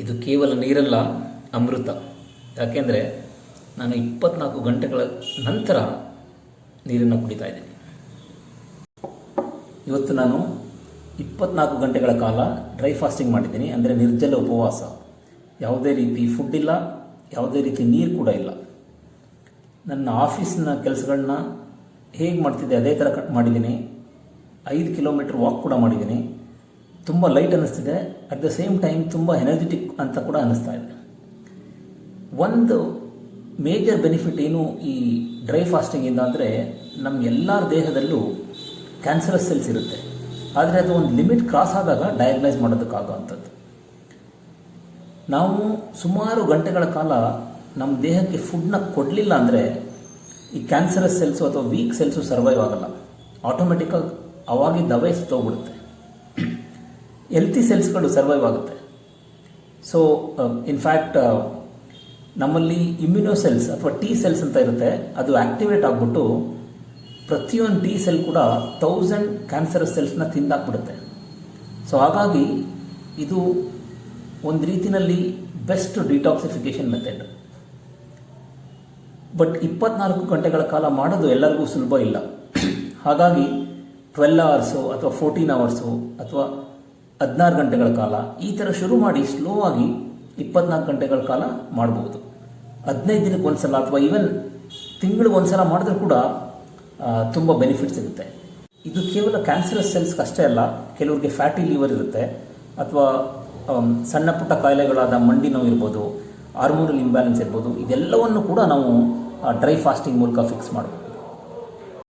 ಇದು ಕೇವಲ ನೀರಲ್ಲ, ಅಮೃತ. ಯಾಕೆಂದರೆ ನಾನು ಇಪ್ಪತ್ನಾಲ್ಕು ಗಂಟೆಗಳ ನಂತರ ನೀರನ್ನು ಕುಡಿತಾ ಇದ್ದೀನಿ. ಇವತ್ತು ನಾನು ಇಪ್ಪತ್ನಾಲ್ಕು ಗಂಟೆಗಳ ಕಾಲ ಡ್ರೈ ಫಾಸ್ಟಿಂಗ್ ಮಾಡಿದ್ದೀನಿ, ಅಂದರೆ ನಿರ್ಜಲ ಉಪವಾಸ. ಯಾವುದೇ ರೀತಿ ಫುಡ್ ಇಲ್ಲ, ಯಾವುದೇ ರೀತಿ ನೀರು ಕೂಡ ಇಲ್ಲ. ನನ್ನ ಆಫೀಸ್ನ ಕೆಲಸಗಳನ್ನ ಹೇಗೆ ಮಾಡ್ತಿದ್ದೆ, ಅದೇ ಥರ ಕಟ್ ಮಾಡಿದ್ದೀನಿ. ಐದು ಕಿಲೋಮೀಟ್ರ್ ವಾಕ್ ಕೂಡ ಮಾಡಿದ್ದೀನಿ. ತುಂಬ ಲೈಟ್ ಅನ್ನಿಸ್ತಿದೆ. ಅಟ್ ದ ಸೇಮ್ ಟೈಮ್ ತುಂಬ ಎನರ್ಜೆಟಿಕ್ ಅಂತ ಕೂಡ ಅನ್ನಿಸ್ತಾ ಇದೆ. ಒಂದು ಮೇಜರ್ ಬೆನಿಫಿಟ್ ಏನು ಈ ಡ್ರೈ ಫಾಸ್ಟಿಂಗಿಂದ ಅಂದರೆ ನಮ್ಮ ಎಲ್ಲ ದೇಹದಲ್ಲೂ ಕ್ಯಾನ್ಸರಸ್ ಸೆಲ್ಸ್ ಇರುತ್ತೆ. ಆದರೆ ಅದು ಒಂದು ಲಿಮಿಟ್ ಕ್ರಾಸ್ ಆದಾಗ ಡಯಾಗ್ನೈಸ್ ಮಾಡೋದಕ್ಕಾಗೋವಂಥದ್ದು. ನಾವು ಸುಮಾರು ಗಂಟೆಗಳ ಕಾಲ ನಮ್ಮ ದೇಹಕ್ಕೆ ಫುಡ್ನ ಕೊಡಲಿಲ್ಲ ಅಂದರೆ ಈ ಕ್ಯಾನ್ಸರಸ್ ಸೆಲ್ಸು ಅಥವಾ ವೀಕ್ ಸೆಲ್ಸು ಸರ್ವೈವ್ ಆಗಲ್ಲ. ಆಟೋಮೆಟಿಕಾಗಿ ಅವಾಗಿದ್ದ ಅವೇ ಸತ್ತೋಗ್ಬಿಡುತ್ತೆ. ಹೆಲ್ತಿ ಸೆಲ್ಸ್ಗಳು ಸರ್ವೈವ್ ಆಗುತ್ತೆ. ಸೊ ಇನ್ಫ್ಯಾಕ್ಟ್ ನಮ್ಮಲ್ಲಿ ಇಮ್ಯುನೋ ಸೆಲ್ಸ್ ಅಥವಾ ಟಿ ಸೆಲ್ಸ್ ಅಂತ ಇರುತ್ತೆ, ಅದು ಆಕ್ಟಿವೇಟ್ ಆಗಿಬಿಟ್ಟು ಪ್ರತಿಯೊಂದು ಟಿ ಸೆಲ್ ಕೂಡ ತೌಸಂಡ್ ಕ್ಯಾನ್ಸರಸ್ ಸೆಲ್ಸ್ನ ತಿಂದಾಕ್ಬಿಡುತ್ತೆ. ಸೊ ಹಾಗಾಗಿ ಇದು ಒಂದು ರೀತಿಯಲ್ಲಿ ಬೆಸ್ಟ್ ಡಿಟಾಕ್ಸಿಫಿಕೇಷನ್ ಮೆಥಡ್ ಬಟ್ ಇಪ್ಪತ್ನಾಲ್ಕು ಗಂಟೆಗಳ ಕಾಲ ಮಾಡೋದು ಎಲ್ಲರಿಗೂ ಸುಲಭ ಇಲ್ಲ. ಹಾಗಾಗಿ ಟ್ವೆಲ್ ಅವರ್ಸು ಅಥವಾ ಫೋರ್ಟೀನ್ ಅವರ್ಸು ಅಥವಾ ಹದಿನಾರು ಗಂಟೆಗಳ ಕಾಲ, ಈ ಥರ ಶುರು ಮಾಡಿ ಸ್ಲೋ ಆಗಿ ಇಪ್ಪತ್ನಾಲ್ಕು ಗಂಟೆಗಳ ಕಾಲ ಮಾಡಬಹುದು ಹದಿನೈದು ದಿನಕ್ಕೆ ಒಂದ್ಸಲ ಅಥವಾ ಈವನ್ ತಿಂಗಳಿಗೆ ಒಂದ್ಸಲ ಮಾಡಿದ್ರೂ ಕೂಡ ತುಂಬ ಬೆನಿಫಿಟ್ ಸಿಗುತ್ತೆ. ಇದು ಕೇವಲ ಕ್ಯಾನ್ಸರಸ್ ಸೆಲ್ಸ್ಗೆ ಅಷ್ಟೇ ಅಲ್ಲ, ಕೆಲವರಿಗೆ ಫ್ಯಾಟಿ ಲಿವರ್ ಇರುತ್ತೆ, ಅಥವಾ ಸಣ್ಣ ಪುಟ್ಟ ಕಾಯಿಲೆಗಳಾದ ಮಂಡಿ ನೋವು ಇರ್ಬೋದು ಹಾರ್ಮೋನಲ್ ಇಂಬ್ಯಾಲೆನ್ಸ್ ಇರ್ಬೋದು, ಇದೆಲ್ಲವನ್ನು ಕೂಡ ನಾವು ಡ್ರೈ ಫಾಸ್ಟಿಂಗ್ ಮೂಲಕ ಫಿಕ್ಸ್ ಮಾಡ್ಬೋದು.